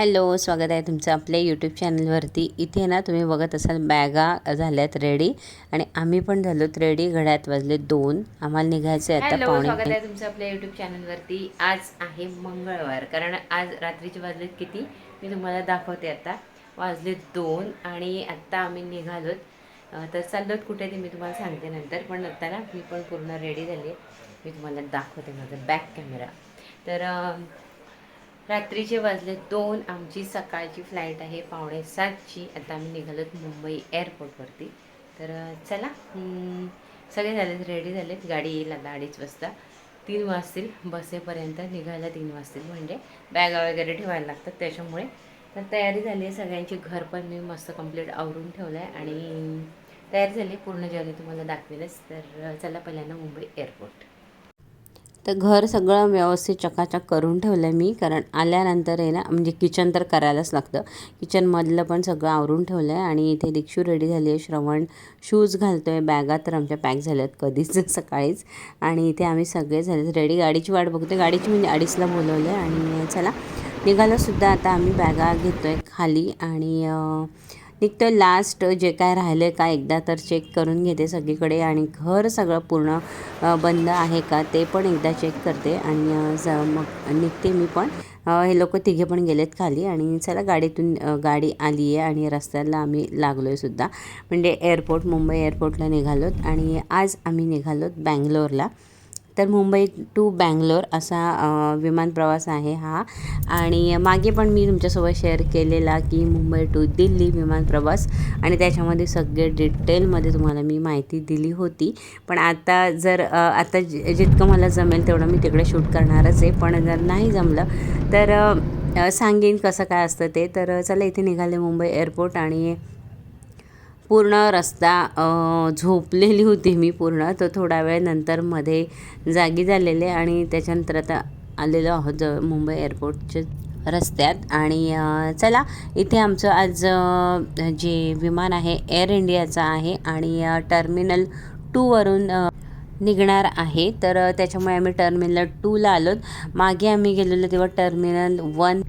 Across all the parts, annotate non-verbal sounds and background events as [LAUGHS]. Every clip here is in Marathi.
हॅलो स्वागत आहे तुमचं आपल्या यूट्यूब चॅनलवरती इथे ना तुम्ही बघत असाल बॅगा झाल्यात रेडी आणि आम्ही पण झालोत रेडी घड्यात वाजले दोन. आम्हाला निघायचं आहे आता पावणे स्वागत. आहे तुमचं आपल्या युट्यूब चॅनलवरती आज आहे मंगळवार. कारण आज रात्रीचे वाजलेत किती? मी तुम्हाला दाखवते आता. वाजले दोन आणि आत्ता आम्ही निघालोत. तर चाललोत कुठे ते मी तुम्हाला सांगते नंतर. पण आता ना मी पण पूर्ण रेडी झाली मी तुम्हाला दाखवते माझा बॅक कॅमेरा तर रात्रीचे वाजले दोन. आमची सकाळची फ्लाईट आहे पावणे सातची. आता आम्ही निघालोत मुंबई एअरपोर्टवरती तर चला सगळे झालेत रेडी झालेत. गाडी येईल आता अडीच वाजता. तीन वाजतील. बसेपर्यंत निघायला तीन वाजतील म्हणजे. बॅगा वगैरे ठेवायला लागतात त्याच्यामुळे. तर तयारी झाली आहे. सगळ्यांची घर पण मी मस्त कंप्लीट आवरून ठेवलं आहे आणि तयारी झाली पूर्ण जर्नी तुम्हाला दाखवेलच. तर चला पहिल्यांदा मुंबई एअरपोर्ट तर घर सगळं व्यवस्थित चकाचक करून ठेवलं आहे मी कारण आल्यानंतर आहे ना म्हणजे किचन तर करायलाच लागतं. किचनमधलं पण सगळं आवरून ठेवलं आहे आणि इथे दीक्षू रेडी झाली आहे श्रवण शूज घालतो आहे बॅगा तर आमच्या पॅक झाल्यात कधीच [LAUGHS] सकाळीच. आणि इथे आम्ही सगळे झाले. रेडी गाडीची वाट बघतोय. गाडीची म्हणजे अडीचला बोलवलं आहे आणि चला. निघालोसुद्धा आता आम्ही बॅगा घेतो आहे खाली. आणि निघतं लास्ट जे काय राहिलं आहे का एकदा तर चेक करून घेते सगळीकडे आणि घर सगळं पूर्ण बंद आहे का ते पण एकदा चेक करते आणि ज मग निघते मी पण. हे लोक तिघे पण गेलेत खाली आणि चला गाडीतून गाडी आली आहे आणि रस्त्याला आम्ही लागलो आहे सुद्धा. म्हणजे एअरपोर्ट मुंबई एअरपोर्टला निघालोत आणि आज आम्ही निघालोत बँगलोरला. तर मुंबई टू बँगलोर असा विमान प्रवास आहे हा. आणि मागे पण मी तुमच्यासोबत शेअर केलेला की मुंबई टू दिल्ली विमान प्रवास. आणि त्याच्यामध्ये सगळे डिटेलमध्ये तुम्हाला मी माहिती दिली होती. पण आता जर आता जितकं मला जमेल तेवढं मी तिकडे शूट करणारच आहे. पण जर नाही जमलं तर सांगेन कसं काय असतं ते. तर चला इथे निघाले मुंबई एअरपोर्ट आणि पूर्ण रस्ता झोपलेली होती मी पूर्ण. तर थोडा वेळ नंतर मध्ये जागी झालेले आणि त्याच्यानंतर आता आलेलो आहोत ज- मुंबई एअरपोर्टच्या रस्त्यात. आणि चला इथे आमचं आज जे विमान आहे एअर इंडियाचं आहे आणि टर्मिनल टूवरून निघणार आहे. तर त्याच्यामुळे आम्ही टर्मिनल टूला आलो मागे आम्ही गेलेलो तेव्हा टर्मिनल वन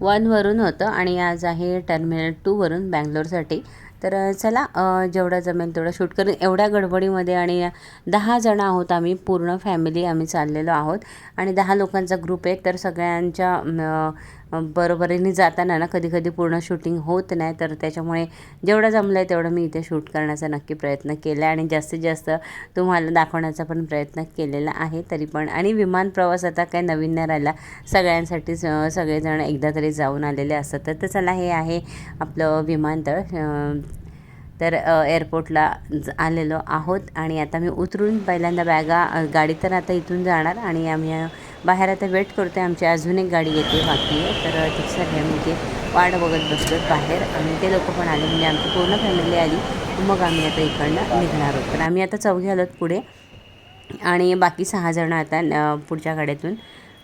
वनवरून होतं आणि आज आहे टर्मिनल टूवरून बँगलोरसाठी. तर चला जेवढा जेवढं जमेल तेवढं शूट करून एवढ्या गडबडीमध्ये आणि दहा जण आहोत आम्ही पूर्ण फॅमिली आम्ही चाललेलो आहोत. आणि दहा लोकांचा ग्रुप आहे तर सगळ्यांच्या बरोबरीने जाताना ना कधी कधी पूर्ण शूटिंग होत नाही तर त्याच्यामुळे जेवढं जमलं आहे तेवढं मी इथे शूट करण्याचा नक्की प्रयत्न केला आहे आणि जास्तीत जास्त तुम्हाला दाखवण्याचा पण प्रयत्न केलेला आहे तरी पण. आणि विमान प्रवास आता काय नवीन नाही राहिला. सगळ्यांसाठीच सगळेजण एकदा तरी जाऊन आलेले असतात. तर- चला हे आहे आपलं विमानतळ. तर एअरपोर्टला ज- आलेलो आहोत. आणि आता मी उतरून पहिल्यांदा बॅगा गाडी तर आता इथून जाणार आणि आम्ही बाहेर आता वेट करतो आहे आमची अजून एक गाडी येते बाकी आहे. तर अ, तिच्यासाठी म्हणजे वाट बघत बसलो बाहेर. आणि ते लोक पण आले म्हणजे आमची पूर्ण फॅमिली आली. मग आम्ही आता इकडनं निघणार आहोत. तर आम्ही आता चौघे आलोत पुढे. आणि बाकी सहा जण आता पुढच्या गाड्यातून.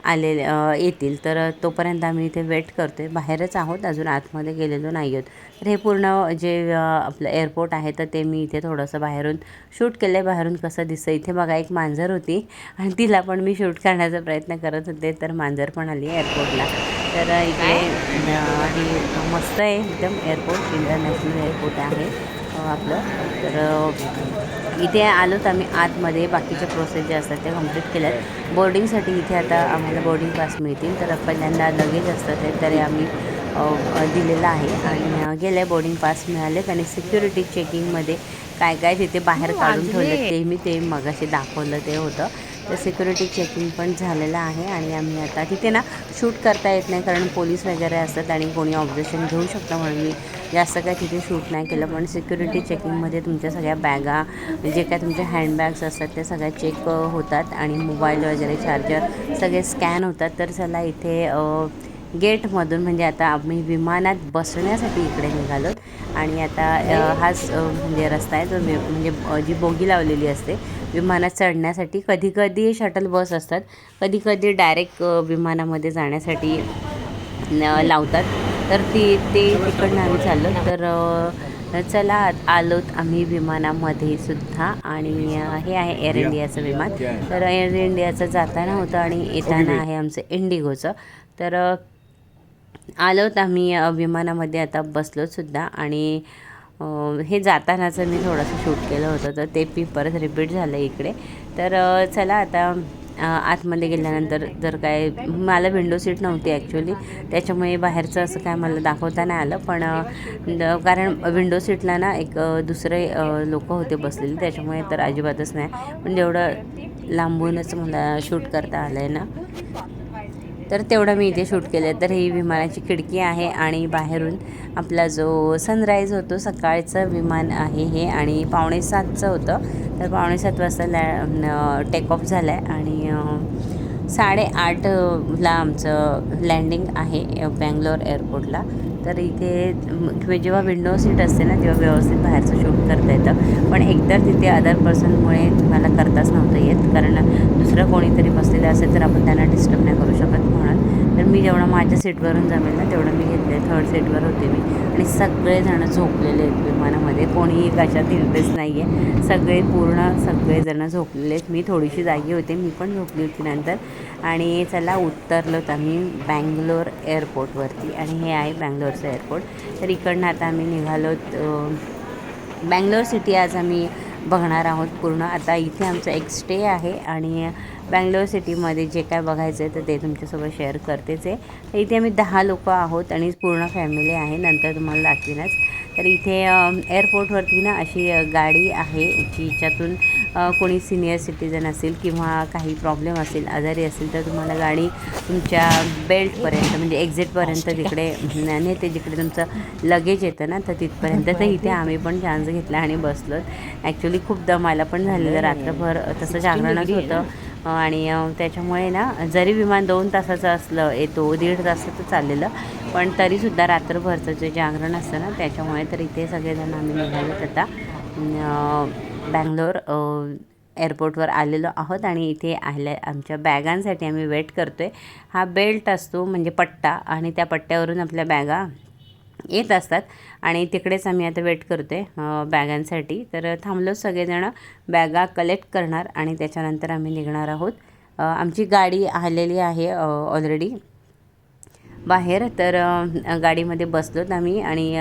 आलेले अ, येतील. तर तोपर्यंत आम्ही इथे वेट करतो आहे बाहेरच आहोत. अजून आतमध्ये गेलेलो नाही आहोत. तर हे पूर्ण जे आपलं एअरपोर्ट आहे तर ते मी इथे थोडंसं बाहेरून शूट केलं आहे बाहेरून कसं दिसतं इथे बघा एक मांजर होती. आणि तिला पण मी शूट करण्याचा प्रयत्न करत होते. तर मांजर पण आली एअरपोर्टला तर इकडे हे मस्त आहे. एकदम एअरपोर्ट इंटरनॅशनल एअरपोर्ट आहे आपलं. तर इथे आलोत आम्ही आतमध्ये बाकीच्या प्रोसेस जे असतात त्या कंप्लीट केल्यात बोर्डिंगसाठी इथे आता आम्हाला बोर्डिंग पास मिळतील. तर पहिल्यांदा लगेज असतात ते तरी आम्ही दिलेलं आहे. आणि गेले बोर्डिंग पास मिळालेत. आणि सिक्युरिटी चेकिंगमध्ये काय काय तिथे बाहेर काढून ठेवलं ते मी ते मगाशी दाखवलं ते होतं. तर सिक्युरिटी चेकिंग पण झालेलं आहे आणि आम्ही आता तिथे ना शूट करता येत नाही कारण पोलीस वगैरे असतात आणि कोणी ऑब्जेक्शन घेऊ शकतं म्हणून मी जास्त काय तिथे शूट नाही केलं. पण सिक्युरिटी चेकिंगमध्ये तुमच्या सगळ्या बॅगा जे काय तुमच्या हँडबॅग्स असतात त्या सगळ्या चेक होतात आणि मोबाईल वगैरे चार्जर सगळे स्कॅन होतात. तर चला इथे गेटमधून म्हणजे आता आम्ही विमानात बसण्यासाठी इकडे निघालोत आणि आता हाच म्हणजे रस्ता आहे जो म्हणजे जी बोगी लावलेली असते विमानात चढण्यासाठी कधी कधी शटल बस असतात. कधी कधी डायरेक्ट विमानामध्ये जाण्यासाठी लावतात. तर ती ते तिकडनं आम्ही चाललो. तर चला आलोत आम्ही विमानामध्ये सुद्धा. आणि हे आहे एअर इंडियाचं विमान. तर एअर इंडियाचं जाताना होतं आणि येताना आहे आमचं इंडिगोचं तर आलोत आम्ही विमानामध्ये आता बसलोत सुद्धा. आणि हे जातानाचं मी थोडंसं शूट केलं होतं तर ते पी परत रिपीट झालं इकडे. तर चला आता आतमध्ये गेल्यानंतर जर काय मला विंडो सीट नव्हती ॲक्च्युली त्याच्यामुळे बाहेरचं असं काय मला दाखवता नाही आलं पण कारण विंडो सीटला ना एक दुसरे लोक होते बसलेले त्याच्यामुळे तर अजिबातच नाही. पण जेवढं लांबूनच मला शूट करता आलं आहे ना तर तेवढं मी इथे शूट केलं तर ही विमानाची खिडकी आहे आणि बाहेरून आपला जो सनराईज होतो सकाळचं विमान आहे हे आणि पावणे सातचं होतं. तर पावणे सात वाजता लॅ टेक ऑफ झाला आहे आणि साडेआठला आमचं लँडिंग आहे बँगलोर एअरपोर्टला तर इथे किंवा जेव्हा विंडो सीट असते ना तेव्हा व्यवस्थित बाहेरचं शूट करता येतं. पण एकतर तिथे अदर पर्सनमुळे तुम्हाला करताच नव्हतं येत. कारण दुसरं कोणीतरी बसलेलं असेल तर आपण त्यांना डिस्टर्ब नाही करू शकत म्हणून. तर मी जेवढं माझ्या सीटवरून जमेल ना तेवढं मी घेतले थर्ड सीटवर होते मी. आणि सगळेजणं झोपलेले आहेत विमानामध्ये. कोणीही कशात इंटरेस्ट नाही आहे सगळे पूर्ण सगळेजणं झोपलेले आहेत. मी थोडीशी जागी होते. मी पण झोपली होती नंतर. आणि चला उतरलोत आम्ही बँगलोर एअरपोर्टवरती. आणि हे आहे बँगलोरचं एअरपोर्ट. तर इकडनं आता आम्ही निघालोत बँगलोर सिटी आज आम्ही बघणार आहोत पूर्ण. आता इथे आमचं एक स्टे आहे आणि बँगलोर सिटीमध्ये जे काय बघायचं आहे तर ते तुमच्यासोबत शेअर करतेच आहे. तर इथे आम्ही दहा लोक आहोत आणि पूर्ण फॅमिली आहे. नंतर तुम्हाला दाखवीनच. तर इथे एअरपोर्टवरती ना अशी गाडी आहे. जिच्यातून कोणी सिनियर सिटीजन असेल किंवा काही प्रॉब्लेम असेल आजारी असेल तर तुम्हाला गाडी तुमच्या बेल्टपर्यंत म्हणजे एक्झिटपर्यंत तिकडे नेते जिकडे तुमचं लगेज येतं ना तर तिथपर्यंत. तर इथे आम्ही पण चान्स घेतला आणि बसलो. ॲक्च्युली खूप दमायला पण झालेलं रात्रभर तसं जागरणच होतं. आणि त्याच्यामुळे ना जरी विमान दोन तासाचं असलं येतो दीड तासाचं चाललेलं पण तरीसुद्धा रात्रभरचं जे जागरण असतं ना त्याच्यामुळे तर इथे सगळेजण आम्ही निघालोत आता. बँगलोर एअरपोर्टवर आलेलो आहोत आणि इथे आल्या आमच्या बॅगांसाठी आम्ही वेट करतो आहे हा बेल्ट असतो म्हणजे पट्टा आणि त्या पट्ट्यावरून आपल्या बॅगा येत असतात. आणि तिकडेच आम्ही आता वेट करतो आहे बॅगांसाठी. तर थांबलो सगळेजणं बॅगा कलेक्ट करणार आणि त्याच्यानंतर आम्ही निघणार आहोत. आमची गाडी आलेली आहे ऑलरेडी बाहेर. तर गाडीमध्ये बसलोत आम्ही आणि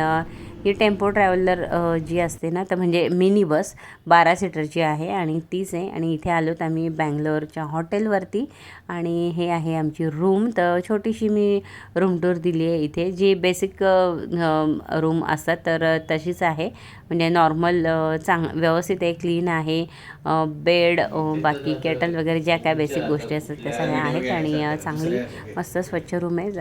ही टेम्पो ट्रॅव्हलर जी असते ना तर म्हणजे मिनी बस बारा सीटरची आहे आणि तीच आहे. आणि इथे आलोत आम्ही बँगलोरच्या हॉटेलवरती. आणि हे आहे आमची रूम. तर छोटीशी मी रूम टूर दिली आहे इथे. जी बेसिक रूम असतात तर तशीच आहे. म्हणजे नॉर्मल चांग व्यवस्थित आहे क्लीन आहे. बेड बाकी केटल वगैरे ज्या काय बेसिक गोष्टी असतात त्या सगळ्या आहेत. आणि चांगली मस्त स्वच्छ रूम आहे.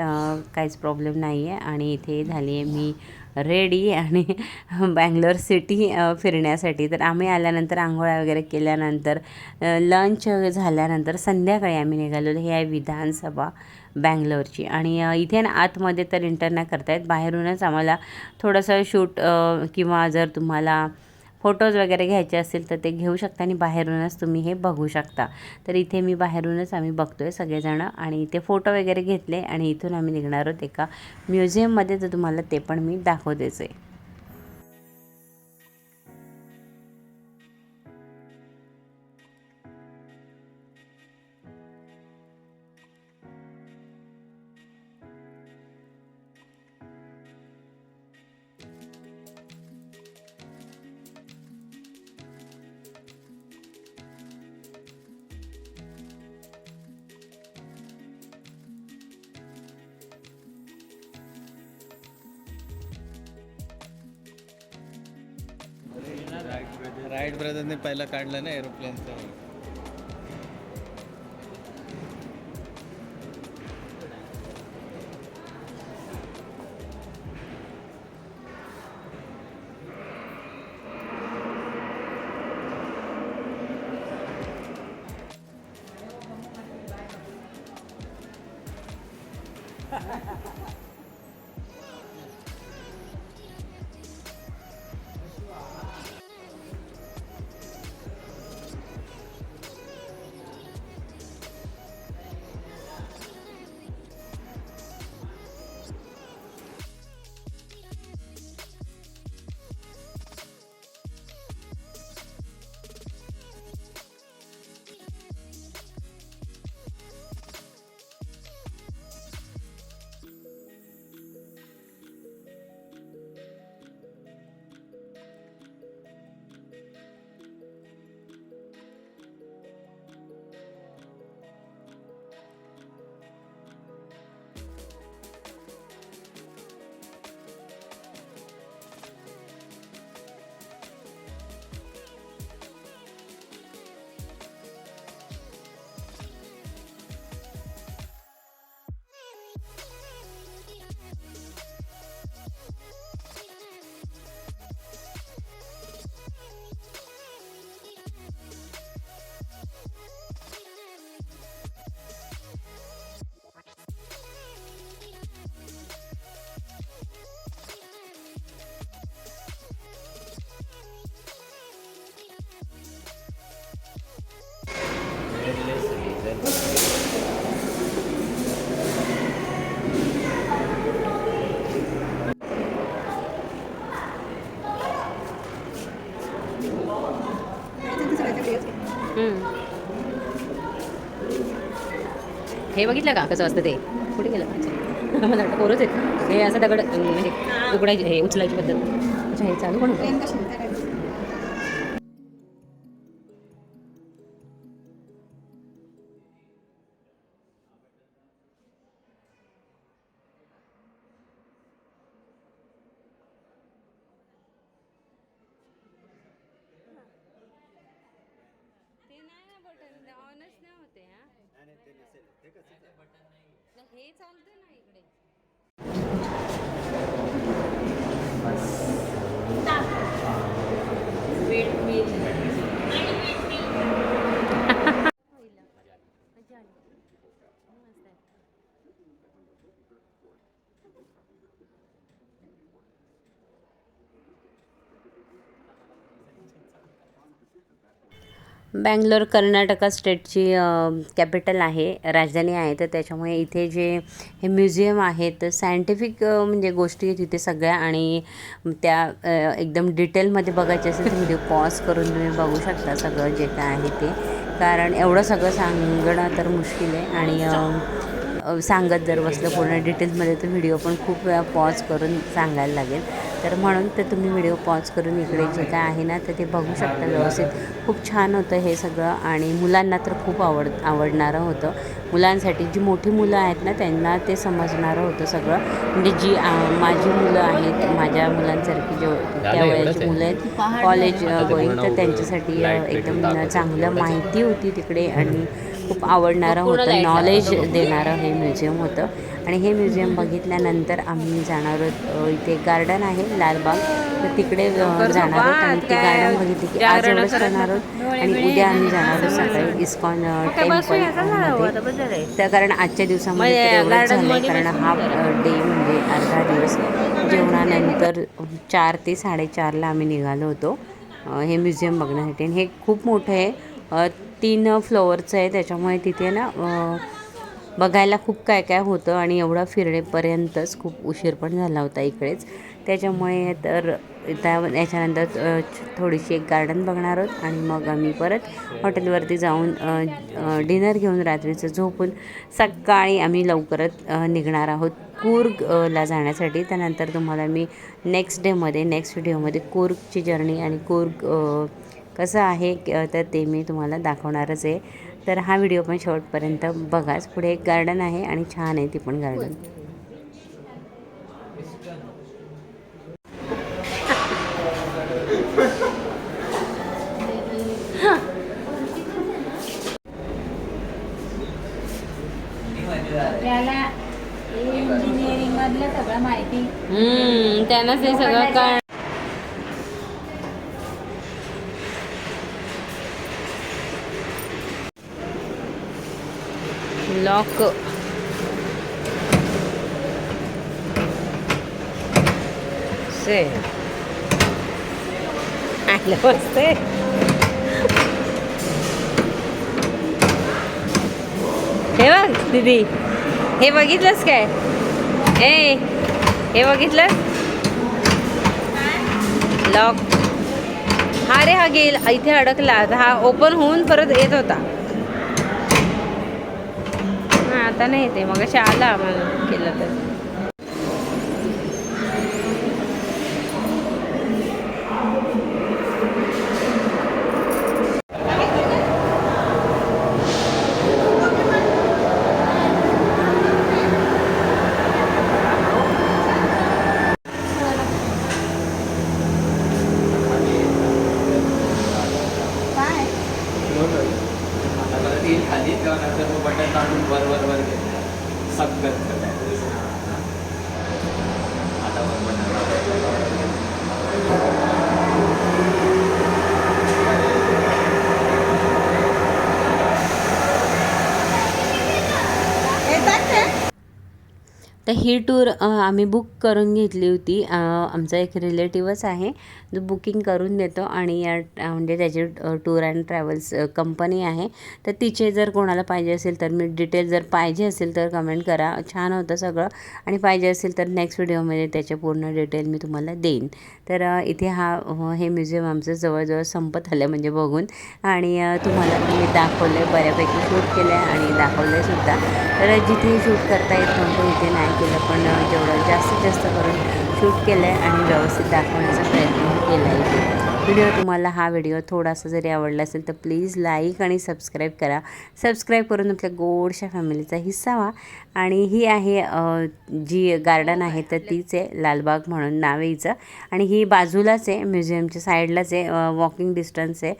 काहीच प्रॉब्लेम नाही आहे आणि इथे झाली आहे मी रेडी आणि [LAUGHS] बँगलोर सिटी फिरण्यासाठी. तर आम्ही आल्यानंतर आंघोळ्या वगैरे केल्यानंतर लंच झाल्यानंतर संध्याकाळी आम्ही निघालो हे आहे विधानसभा बँगलोरची. आणि इथे ना आतमध्ये तर इंटर नाही करतायत बाहेरूनच आम्हाला थोडंसं शूट किंवा जर तुम्हाला फोटोज वगैरे घ्यायचे असतील तर ते घेऊ शकता आणि बाहेरूनच तुम्ही हे बघू शकता. तर इथे मी बाहेरूनच आम्ही बघतो आहे सगळेजणं आणि इथे फोटो वगैरे घेतले आणि इथून आम्ही निघणार आहोत एका म्युझियममध्ये. तर तुम्हाला ते पण मी दाखवतेच आहे. राईट ब्रदरने पहिला काढलं ना एरोप्लेनचं हे बघितलं का? कसं असतं ते? कुठे गेलं? मला वाटतं पोरच आहेत. हे असं दगड म्हणजे उकडायची हे उचलायची पद्धत. अच्छा हे चालू पण होतं हे चालतं ना इकडे. बँगलोर कर्नाटका स्टेटची कॅपिटल आहे राजधानी आहे. तर त्याच्यामुळे इथे जे हे म्युझियम आहे तर सायंटिफिक म्हणजे गोष्टी आहेत तिथे सगळ्या. आणि त्या एकदम डिटेलमध्ये बघायचे असेल तर व्हिडिओ पॉज करून तुम्ही बघू शकता सगळं जे काय आहे ते. कारण एवढं सगळं सांगणं तर मुश्किल आहे. आणि सांगत जर बसलं पूर्ण डिटेल्समध्ये तर व्हिडिओ पण खूप वेळा पॉज करून सांगायला लागेल. तर म्हणून तर तुम्ही व्हिडिओ पॉज करून इकडे जे काय आहे ना तर ते बघू शकता व्यवस्थित. खूप छान होतं हे सगळं आणि मुलांना तर खूप आवड आवडणारं होतं. मुलांसाठी जी मोठी मुलं आहेत ना त्यांना ते समजणारं होतं सगळं. म्हणजे जी माझी मुलं आहेत माझ्या मुलांसारखी जो त्या वयाची मुलं आहेत कॉलेज गोईंग तर त्यांच्यासाठी एकदम चांगलं माहिती होती तिकडे आणि खूप आवडणारं होतं. नॉलेज देणारं हे म्युझियम होतं. आणि हे म्युझियम बघितल्यानंतर आम्ही जाणार आहोत इथे गार्डन आहे लालबाग तर तिकडे जाणार आहोत आणि ते गार्डन बघितले की आज एवढंच करणार आहोत. आणि उद्या आम्ही जाणार आहोत सकाळी इस्कॉन टेम्पल त्या कारण आजच्या दिवसामध्ये एवढंच झालं कारण हा डे म्हणजे अर्धा दिवस. जेवणानंतर चार ते साडेचारला आम्ही निघालो होतो हे म्युझियम बघण्यासाठी. आणि हे खूप मोठं आहे तीन फ्लोअरचं आहे त्याच्यामुळे तिथे ना बघायला खूप काय काय होतं आणि एवढं फिरणेपर्यंतच खूप उशीर पण झाला होता इकडेच. त्याच्यामुळे तर त्या याच्यानंतर थोडीशी एक गार्डन बघणार आहोत आणि मग आम्ही परत हॉटेलवरती जाऊन डिनर घेऊन रात्रीचं झोपून सकाळी आम्ही लवकरच निघणार आहोत कूर्गला जाण्यासाठी. त्यानंतर तुम्हाला मी नेक्स्ट डेमध्ये नेक्स्ट व्हिडिओमध्ये कूर्गची जर्नी आणि कूर्ग कसं आहे तर ते मी तुम्हाला दाखवणारच आहे. तर हा व्हिडिओ पण शेवटपर्यंत बघाच. पुढे एक गार्डन आहे आणि छान आहे ती पण गार्डन त्याला इंजिनिअरिंग मधलं सगळं माहिती. हम्म त्यांनाच हे सगळं लॉक से. आलं हे बघ दीदी. हे बघितलंस काय? ए हे बघितलं लॉक हा रे हा गेल. इथे अडकला. हा ओपन होऊन परत येत होता हा आता नाही येते मग अशा आला आम्हाला केलं तर काय खाली नंतर बटन टाकून वर वर वर सगळं आता वर बटन येतात ते तर ही टूर आम्ही बुक करून घेतली होती. आमचा एक रिलेटिव्हच आहे. जो बुकिंग करून देतो आणि या म्हणजे त्याची टूर अँड ट्रॅव्हल्स कंपनी आहे. तर तिचे जर कोणाला पाहिजे असेल तर मी डिटेल जर पाहिजे असेल तर कमेंट करा. छान होतं सगळं. आणि पाहिजे असेल तर नेक्स्ट व्हिडिओमध्ये त्याचे पूर्ण डिटेल मी तुम्हाला देईन. तर इथे हा हो, हे म्युझियम आमचं जवळजवळ संपत आलं म्हणजे बघून. आणि तुम्हाला मी दाखवलं आहे बऱ्यापैकी शूट केलं आहे आणि दाखवलं सुद्धा. तर जिथे शूट करता येत नव्हतं इथे नाही केलं. पण जेवढं जास्तीत जास्त जास्त करून शूट केलं आहे आणि व्यवस्थित दाखवण्याचा प्रयत्न केला आहे व्हिडिओ तुम्हाला हा व्हिडिओ थोडासा जरी आवडला असेल तर प्लीज लाईक आणि सबस्क्राईब करा. सबस्क्राईब करून आपल्या गोडशा फॅमिलीचा हिस्सा व्हा. आणि ही आहे जी गार्डन आहे तर तीच आहे लालबाग म्हणून नाव हिचं आणि ही बाजूलाच आहे म्युझियमच्या साईडलाच आहे वॉकिंग डिस्टन्स आहे.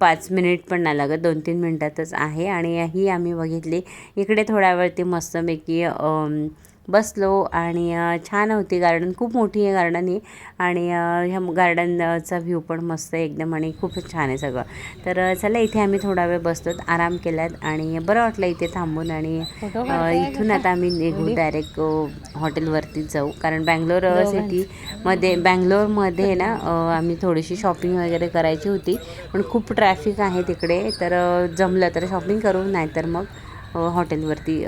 पाच मिनिट पण नाही लागत दोन तीन मिनटातच आहे. आणि ही आम्ही बघितली. इकडे थोड्या वेळती मस्तपैकी बसलो आणि छान होती गार्डन. खूप मोठी आहे गार्डन ही. आणि ह्या गार्डनचा व्ह्यू पण मस्त आहे एकदम आणि खूपच छान आहे सगळं. तर चला इथे आम्ही थोडा वेळ बसतो. आराम केलात आणि बरं वाटलं इथे थांबून आणि इथून आता आम्ही निघू डायरेक्ट हॉटेलवरतीच जाऊ. कारण बँगलोर सिटीमध्ये बँगलोरमध्ये ना आम्ही थोडीशी शॉपिंग वगैरे करायची होती. पण खूप ट्रॅफिक आहे तिकडे. तर जमलं तर शॉपिंग करू नाहीतर मग हॉटेलवरती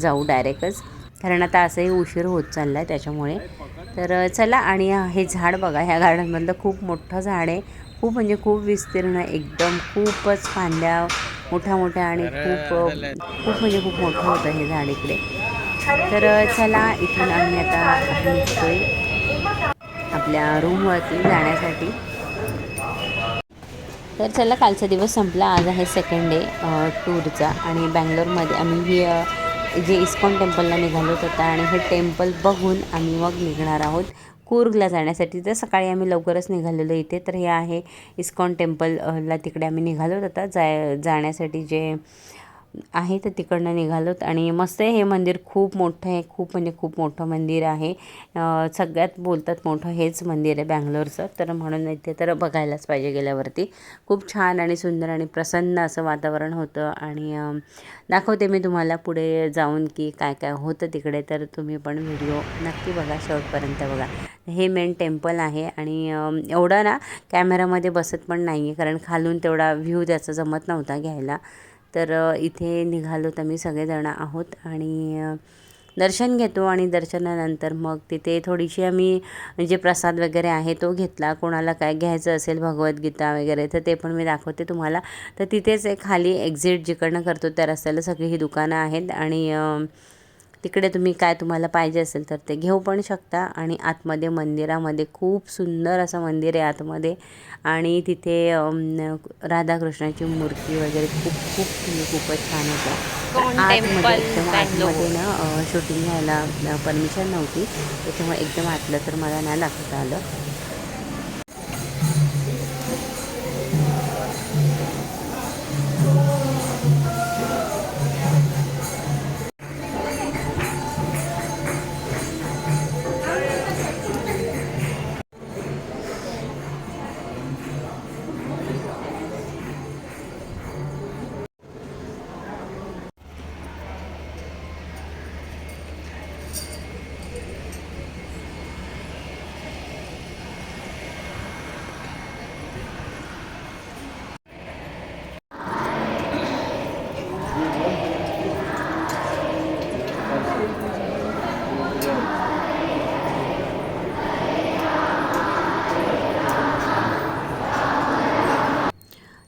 जाऊ डायरेक्टच. कारण आता असंही उशीर होत चालला आहे त्याच्यामुळे. तर चला आणि हे झाड बघा ह्या गार्डनमधलं खूप मोठं झाड आहे. खूप म्हणजे खूप विस्तीर्ण एकदम खूपच फांद्या मोठ्या मोठ्या आणि खूप खूप म्हणजे खूप मोठं होतं हे झाड इकडे. तर चला इथून आम्ही आता निघतोय. आपल्या रूमवरती जाण्यासाठी. तर चला कालचा दिवस संपला. आज आहे सेकंड डे टूरचा आणि बँगलोरमध्ये आम्ही ही जे इस्कॉन टेम्पलला निघालो होता आणि हे टेम्पल बघून आम्ही मग निघणार आहोत. कूर्गला जाण्यासाठी. तर सकाळी आम्ही लवकरच निघालेलो इथे. तर हे आहे इस्कॉन टेम्पलला तिकडे आम्ही निघालो होता जाय जाण्यासाठी जे आहे तर तिकडनं निघालोत आणि मस्त आहे हे मंदिर खूप मोठं आहे. खूप म्हणजे खूप मोठं मंदिर आहे. सगळ्यात बोलतात मोठं हेच मंदिर आहे बँगलोरचं. तर म्हणून इथे तर बघायलाच पाहिजे गेल्यावरती. खूप छान आणि सुंदर आणि प्रसन्न असं वातावरण होतं. आणि दाखवते मी तुम्हाला पुढे जाऊन की काय काय होतं तिकडे. तर तुम्ही पण व्हिडिओ नक्की बघा शेवटपर्यंत बघा. हे मेन टेम्पल आहे. आणि एवढा एवढं ना कॅमेरामध्ये बसत पण नाही आहे कारण खालून तेवढा व्ह्यू त्याचा जमत नव्हता घ्यायला. तर इथे निघालो तर मी सगळेजण आहोत आणि दर्शन घेतो आणि दर्शनानंतर मग तिथे थोडीशी आम्ही जे प्रसाद वगैरे आहे तो घेतला. कोणाला काय घ्यायचं असेल भगवद्गीता वगैरे तर ते पण मी दाखवते तुम्हाला. तर तिथेच एक खाली एक्झिट जिकडनं करतो त्या रस्त्याला सगळी ही दुकानं आहेत. आणि तिकडे तुम्ही काय तुम्हाला पाहिजे असेल तर ते घेऊ पण शकता. आणि आतमध्ये मंदिरामध्ये खूप सुंदर असं मंदिर आहे आतमध्ये. आणि तिथे राधाकृष्णाची मूर्ती वगैरे खूप खूप म्हणजे खूपच छान होतं आतमध्ये एकदम आतमध्ये ना शूटिंग घ्यायला परमिशन नव्हती. त्याच्यामुळे एकदम आतलं तर मला नाही दाखवता आलं.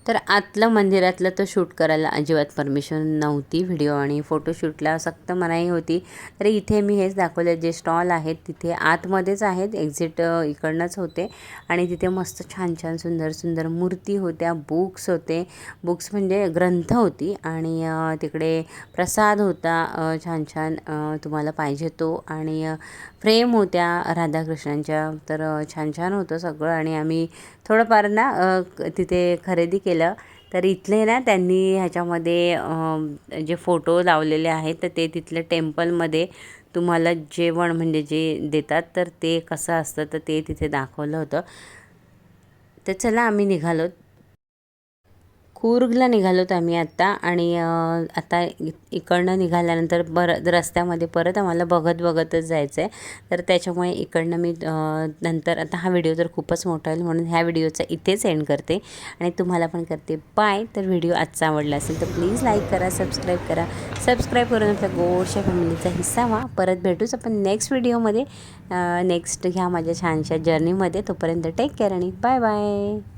तर आतलं मंदिरातलं तर शूट करायला अजिबात परमिशन नव्हती. व्हिडिओ आणि फोटोशूटला सक्त मनाई होती. तर इथे मी हेच दाखवले जे स्टॉल आहेत तिथे आतमध्येच आहेत. एक्झिट इकडनंच होते. आणि तिथे मस्त छान छान सुंदर सुंदर मूर्ती होत्या बुक्स होते. बुक्स म्हणजे ग्रंथ होती आणि तिकडे प्रसाद होता. छान छान तुम्हाला पाहिजे तो. आणि फ्रेम होत्या राधाकृष्णांच्या. तर छान छान होतं सगळं. आणि आम्ही थोडंफार ना तिथे खरेदी केलं. तर इथले ना त्यांनी ह्याच्यामध्ये जे फोटो लावलेले आहेत तर ते तिथल्या टेम्पलमध्ये तुम्हाला जेवण म्हणजे जे देतात तर ते कसं असतं तर ते तिथे दाखवलं होतं. तर चला आम्ही निघालो. कूर्गला निघालोत आम्ही आत्ता आणि आता इकडनं निघाल्यानंतर परत रस्त्यामध्ये परत आम्हाला बघत बघतच जायचं आहे तर त्याच्यामुळे इकडनं मी नंतर आता हा व्हिडिओ तर खूपच मोठा होईल म्हणून ह्या व्हिडिओचा इथेच एंड करते. आणि तुम्हाला पण करते. बाय. तर व्हिडिओ आजचा आवडला असेल तर प्लीज लाईक करा सबस्क्राईब करा. सबस्क्राईब करून आपल्या गोडशा फॅमिलीचा हिस्सा व्हा. परत भेटूच आपण नेक्स्ट व्हिडिओमध्ये. नेक्स्ट ह्या माझ्या छानशा जर्नीमध्ये. तोपर्यंत टेक केअर आणि बाय बाय